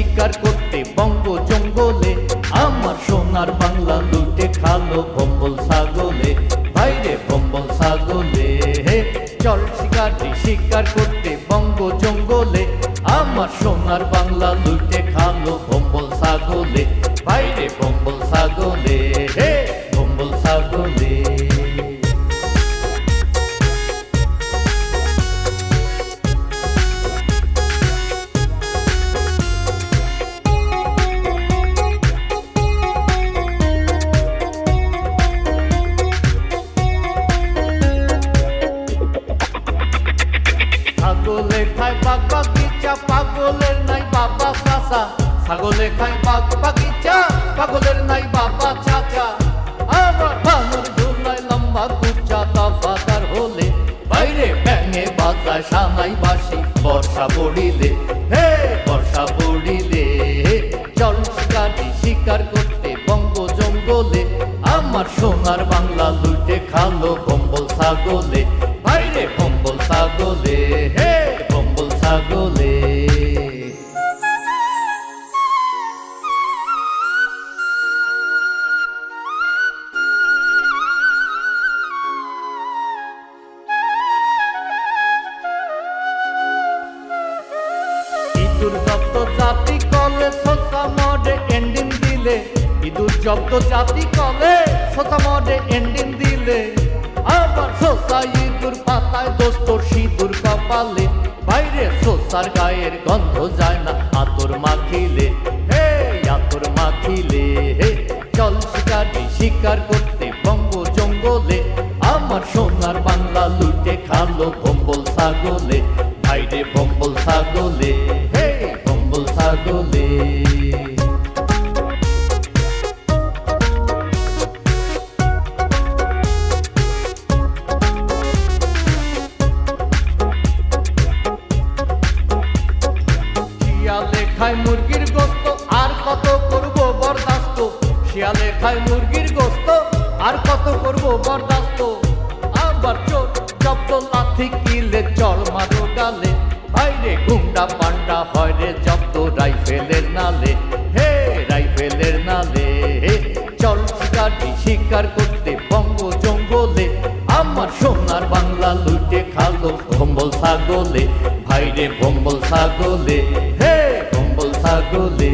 শিকার করতে বঙ্গ জঙ্গলে, আমার সোনার বাংলা লুটে খালো বম্বল সাগলে। বাইরে বম্বল সাগলে, হে, চল শিকারি শিকার করতে বঙ্গ জঙ্গলে, আমার সোনার বাংলা লুটে খালো বম্বল চাচা ছাগলে খায় বাগ বাগিচা, পাগলের নাই বাবা চাচা। আবার বানর ঝুলাই লম্বা কুচা দফাদার হলে বাইরে ব্যাঙে বাজায় সানাই বাসি বর্ষা পড়িলে, হে বর্ষা পড়িলে চল শিকারি শিকার করতে বঙ্গ জঙ্গলে, আমার সোনার বাংলা লুটে খালো বম্বল ছাগলে। বাইরে বম্বল ছাগলে, হে বম্বল ছাগলে। জব্দ জাতি কলে সোসা এন্ডিং দিলে। আবার সোসা ইঁদুর পাতায় দোস্ত সিঁদুর কপালে। বাইরে সোসার গায়ের গন্ধ যায় না আতর মাখিলে। হে, আতর মাখিলে, হে, চল শিকারি শিকার করতে বঙ্গ জঙ্গলে। আমার সোনার বাংলা লুটে খালো বম্বল ছাগলে। বাইরে বম্বল ছাগলে, হে, বম্বল ছাগলে। শিয়ালে খায় মুরগির গোস্ত। আর কত করব বরদাস্ত? আবার চোর জব্দ লাথি কিলে চড় মারো গালে। বাইরে গুন্ডা পান্ডা হয় রে জব্দ রাইফেলের নালে। হে রাইফেলের নালে, হে চল শিকারি শিকার করতে বঙ্গ জঙ্গলে। আমার সোনার বাংলা লুটে খালো ভম্বল ছাগলে। ভাইরে ভম্বল ছাগলে, হে ভম্বল ছাগলে।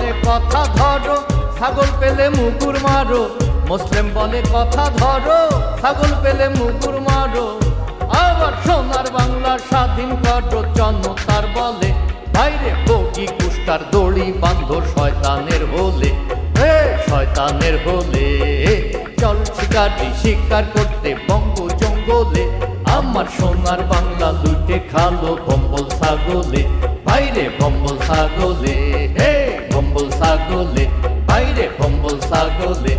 বলে কথা ধরো, ছাগল পেলে মুকুর মারো। মুসলিম বলে কথা ধরো, ছাগল পেলে মুকুর মারো। আবার সোনার বাংলা স্বাধীন করো জনতার বলে। বাইরে বগি কুষ্টার দড়ি বান্ধ শয়তানের হলে। হে শয়তানের হলে, চল শিকারি শিকার করতে বঙ্গ জঙ্গলে। আমার সোনার বাংলা লুটে খালো বম্বল ছাগলে। বাইরে বম্বল ছাগলে। সাগলে বাইরে বম্বল ছাগলে।